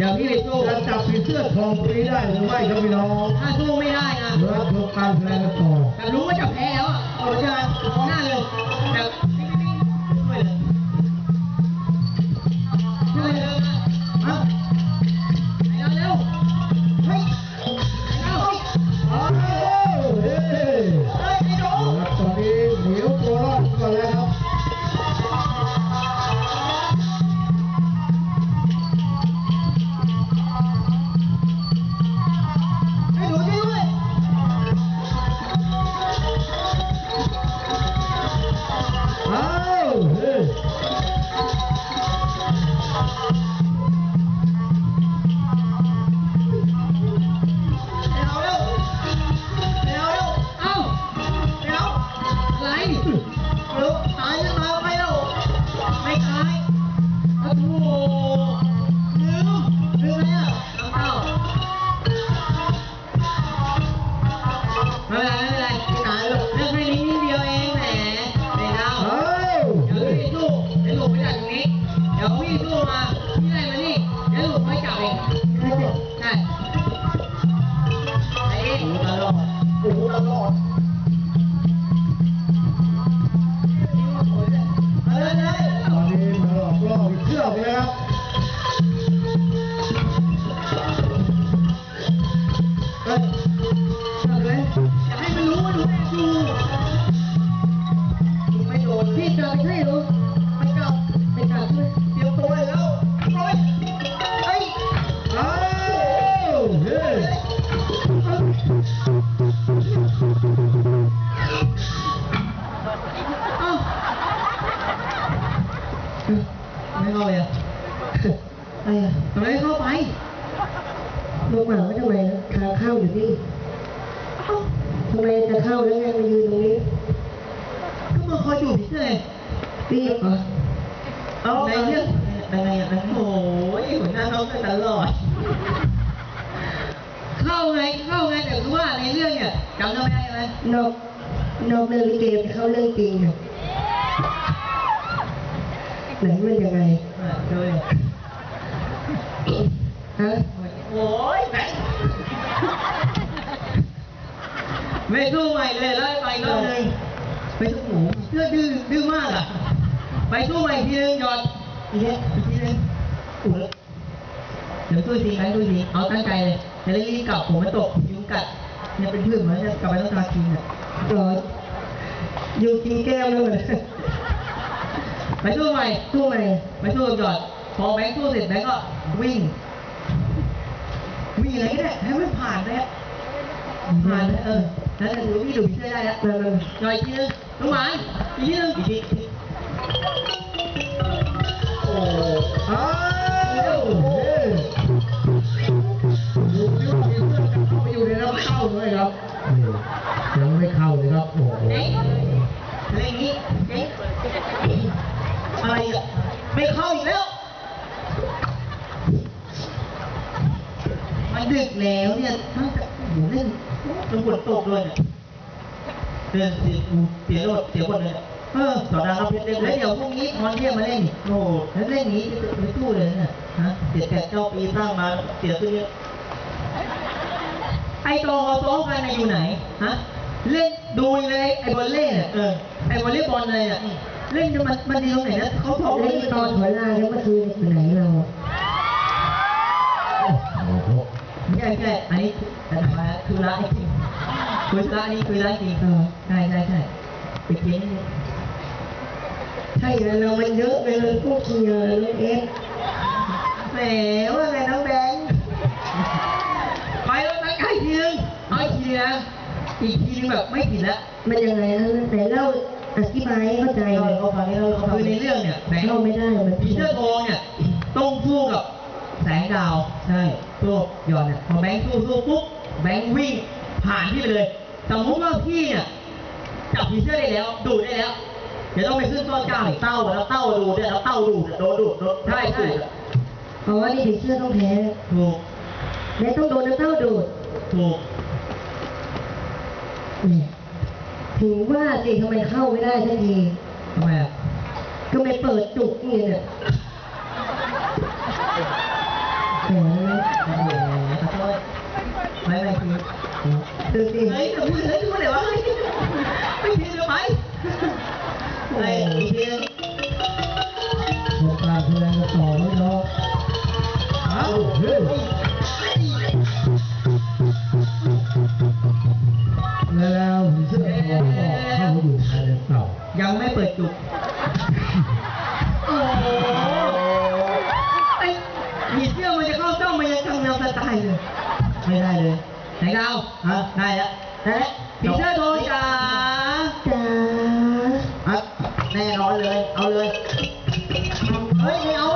เดี๋ยวพี่ไปสู้จะจับผีเสื้อทองตัวนี้ได้หรือไม่ครับพี่น้องถ้าสู้ไม่ได้นะรับชมการแสดงกันต่อแต่รู้ว่าจะแพ้แล้วอะโอ้ยจะมองหน้าเลยแต่ ไม่เข้าเลยอะอะไรอะทำไมไม่เข้าไปลงมาว่าทำไมทางเข้าอยู่นี่เอ้าทำไมจะเข้าแล้วไงมายืนตรงนี้ก็มึงคอยอยู่พี่เฉยรีบเหรอเอาในเรื่องยังไงอะโอ้ยหัวหน้าเขาก็ตลอด เข้าไงเข้าไงแต่คือว่าในเรื่องเนี่ยจำได้ไหมไหมนอกนอกเรื่องลิเกไปเข้าเรื่องจริงอะ ไหนมันยังไงอ่าดูดิฮะโอ้ยแบงค์ไม่สู้ใหม่เลยแล้วไปรอบหนึงไปสู้หมูเชื่อดื้อดื้อมากอะ ไปสู้ใหม่อีกทีนึงหยอดอีกทีอีกทีนึงโอ้โหเดี๋ยวสู้อีกทีไหมสู้อีกทีเอาตั้งใจเลยจะได้รีบกลับผมไม่ตกยุงกัดเนี่ยเป็นเพื่อนเหมือนจะกลับไปต้องทาครีมอะรออยู่กินแก้วแล้วเหมือน ไปสู้ใหม่สู้ไหมไปสู้กับหยอด พอแบงค์สู้เสร็จแบงค์ก็วิ่ง วิ่งอะไรก็ได้ให้มันผ่านไปอะผ่านไปเออแล้วจะถือพี่ดูพี่ช่วยได้แล้วมามาหน่อยทีนึงลูกหมายอีกทีนึงอีกทีโอ้อ้าวดูพี่ว่าผีเสื้อจะเข้าไปอยู่ในน้ำเข้าด้วยครับยังไม่เข้าเลยครับโอ้โหเจ๊งอะไรอย่างงี้เจ๊ง อะไรอะไม่เข้าอีกแล้ว มันดึกแล้วเนี่ยตั้งแต่โอ้โหเล่นจนฝนตกเลยเนี่ยเดินเสียเสียรถเสียคนเลยเออสอนรามน้ำเพชรเล่นแล้วเดี๋ยวพรุ่งนี้ตอนเที่ยงมาเล่นโอ้โหแล้วเล่นนี้จะไปสู้เลยเนี่ยฮะเจ็ดแปดเก้าปีสร้างมาเสียตัวเยอะไอ้ตอซ้อมกันน่ะอยู่ไหนฮะเล่นดูเลยไอ้บอลเล่เนี่ยเออไอ้บอลเล่บอลเลยอะ เล่นมันมันดีตรงไหนนะเขาบอกเล่เล่นนตตออนนหัวลายแล้วเมื่อคืนอยู่ไหนเราโอ้โหไม่ใช่ใช่อันนี้แต่ถามว่าคือร้านจริงคือร้านนี้คือร้านจริงเออใช่ใช่ใช่ไปเพี้ยนนิดใช่แล้วเรามันเยอะไปเลยพวกเคียร์ลูกเอ็กแหมว่าไงน้องแบงค์ไปแล้วไปอีกทีนึงเอาอีกทีนะอีกทีนึงแบบไม่ผิดแล้วมันยังไงนะไหนเล่า อธิบายให้เข้าใจหน่อยคือในเรื่องเนี่ยแบงค์เข้าไม่ได้มันผีเสื้อทองเนี่ยต้องสู้กับแสงดาวใช่ตัวหยอดเนี่ยพอแบงค์สู้สู้ปุ๊บแบงค์วิ่งผ่านพี่ไปเลยสมมติว่าพี่เนี่ยจับผีเสื้อได้แล้ว ดูดได้แล้ว เดี๋ยวต้องไปขึ้นต้นกล้าอีกเต้าแล้วเต้าดูดเนี่ยแล้วเต้าดูดเนี่ยโดนดูดโดนใช่ใช่เพราะว่านี่ผีเสื้อต้องแพ้ถูกและต้องโดนน้ำเต้าดูดถูกเนี่ย ถึงว่าสิทำไมเข้าไม่ได้สักทีทำไมอะทำไมเปิดจุกนี่เนี่ยเแหมโอ้โหขอโทษไม่ไม่ทีดูสิเฮ้ยแต่พูดเลยพูดเลยวะไม่ทีเดียวไปเฮ้ยอีกทีนึงชมการแสดงกันต่อพี่น้องเอาเฮ้ย เต่ายังไม่เปิดจุกโอ้โหไอ้ผีเสื้อมันจะเข้าจ้องมันยังกำลังสไตล์เลยไม่ได้เลย ไหนดาวฮะได้แล้วได้แล้วผีเสื้อโทรจ๋าจ้าอะแน่นอนเลย เอาเลย เฮ้ยไม่เอา